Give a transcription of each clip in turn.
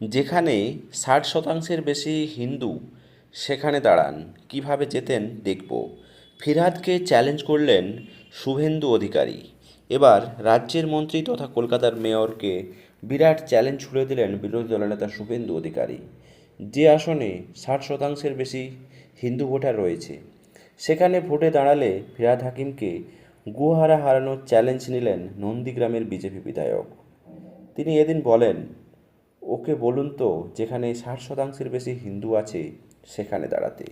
যেখানে ষাট শতাংশের বেশি হিন্দু সেখানে দাঁড়ান, কীভাবে যেতেন দেখব। ফিরহাদকে চ্যালেঞ্জ করলেন শুভেন্দু অধিকারী। এবার রাজ্যের মন্ত্রী তথা কলকাতার মেয়রকে বিরাট চ্যালেঞ্জ ছুড়ে দিলেন বিরোধী দলনেতা শুভেন্দু অধিকারী। যে আসনে ষাট শতাংশের বেশি হিন্দু ভোটার রয়েছে, সেখানে ভোটে দাঁড়ালে ফিরাদ হাকিমকে গুহারা হারানোর চ্যালেঞ্জ নিলেন নন্দীগ্রামের বিজেপি বিধায়ক। তিনি এদিন বলেন ওকে বলুন তো, যেখানে ষাট শতাংশের বেশি হিন্দু আছে, সেখানে দাঁড়াতে।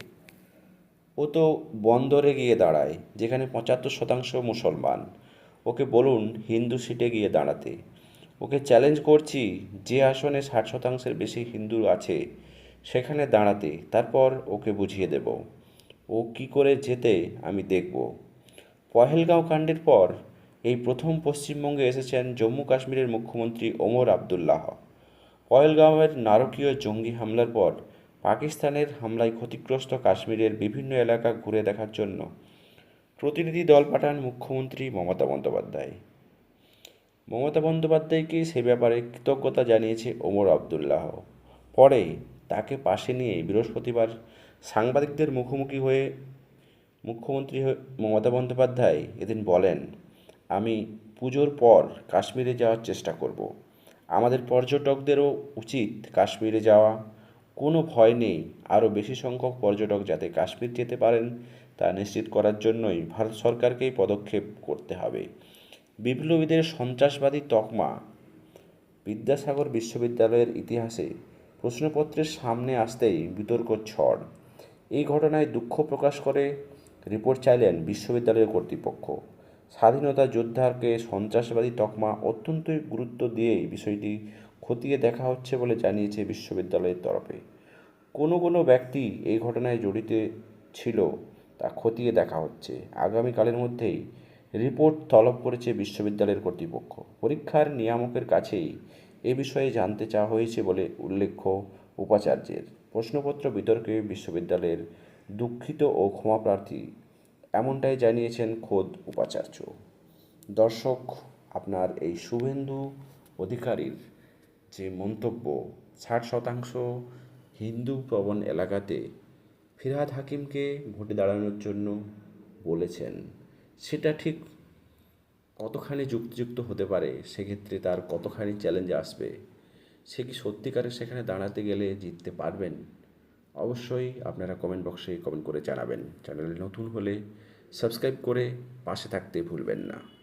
ও তো বন্দরে গিয়ে দাঁড়ায়, যেখানে পঁচাত্তর শতাংশ মুসলমান। ওকে বলুন হিন্দু সিটে গিয়ে দাঁড়াতে। ওকে চ্যালেঞ্জ করছি, যে আসনে ষাট শতাংশের বেশি হিন্দু আছে, সেখানে দাঁড়াতে, তারপর ওকে বুঝিয়ে দেব। ও কি করে যেতে, আমি দেখব। পহেলগাঁও কাণ্ডের পর এই প্রথম পশ্চিমবঙ্গে এসেছেন জম্মু কাশ্মীরের মুখ্যমন্ত্রী ওমর আবদুল্লাহ। পহেলগাঁওয়ের নারকীয় জঙ্গি হামলার পর পাকিস্তানের হামলায় ক্ষতিগ্রস্ত কাশ্মীরের বিভিন্ন এলাকা ঘুরে দেখার জন্য প্রতিনিধি দল পাঠান মুখ্যমন্ত্রী মমতা বন্দ্যোপাধ্যায়। মমতা বন্দ্যোপাধ্যায়কে সে ব্যাপারে কৃতজ্ঞতা জানিয়েছে ওমর আবদুল্লাহ। পরে তাকে পাশে নিয়ে বৃহস্পতিবার সাংবাদিকদের মুখোমুখি হয়ে মুখ্যমন্ত্রী মমতা বন্দ্যোপাধ্যায় এদিন বলেন, আমি পুজোর পর কাশ্মীরে যাওয়ার চেষ্টা করব। আমাদের পর্যটকদেরও উচিত কাশ্মীরে যাওয়া। কোনো ভয় নেই, আরও বেশি সংখ্যক পর্যটক যাতে কাশ্মীর যেতে পারেন তা নিশ্চিত করার জন্যই ভারত সরকারকেই পদক্ষেপ করতে হবে। বিপ্লবীদের সন্ত্রাসবাদী তকমা। বিদ্যাসাগর বিশ্ববিদ্যালয়ের ইতিহাসে প্রশ্নপত্রের সামনে আসতেই বিতর্ক ঝড় এই ঘটনায় দুঃখ প্রকাশ করে রিপোর্ট চাইলেন বিশ্ববিদ্যালয়ের কর্তৃপক্ষ। স্বাধীনতা যোদ্ধাকে সন্ত্রাসবাদী তকমা অত্যন্তই গুরুত্ব দিয়ে বিষয়টি খতিয়ে দেখা হচ্ছে বলে জানিয়েছে বিশ্ববিদ্যালয়ের তরফে। কোনো কোনো ব্যক্তি এই ঘটনায় জড়িত ছিল তা খতিয়ে দেখা হচ্ছে। আগামীকালের মধ্যেই রিপোর্ট তলব করেছে বিশ্ববিদ্যালয়ের কর্তৃপক্ষ। পরীক্ষার নিয়ামকের কাছেই এ বিষয়ে জানতে চাওয়া হয়েছে বলে উল্লেখ্য উপাচার্যের। প্রশ্নপত্র বিতর্কে বিশ্ববিদ্যালয়ের দুঃখিত ও ক্ষমাপ্রার্থী এমনটাই জানিয়েছেন খোদ উপাচার্য। দর্শক, আপনার এই শুভেন্দু অধিকারীর যে মন্তব্য, ষাট শতাংশ হিন্দু প্রবণ এলাকাতে ফিরহাদ হাকিমকে ভোটে দাঁড়ানোর জন্য বলেছেন, সেটা ঠিক কতখানি যুক্তিযুক্ত হতে পারে, সেক্ষেত্রে তার কতখানি চ্যালেঞ্জ আসবে, সে কি সত্যিকারে সেখানে দাঁড়াতে গেলে জিততে পারবেন? অবশ্যই আপনারা কমেন্ট বক্সে কমেন্ট করে জানাবেন। চ্যানেলে নতুন হলে সাবস্ক্রাইব করে পাশে থাকতে ভুলবেন না।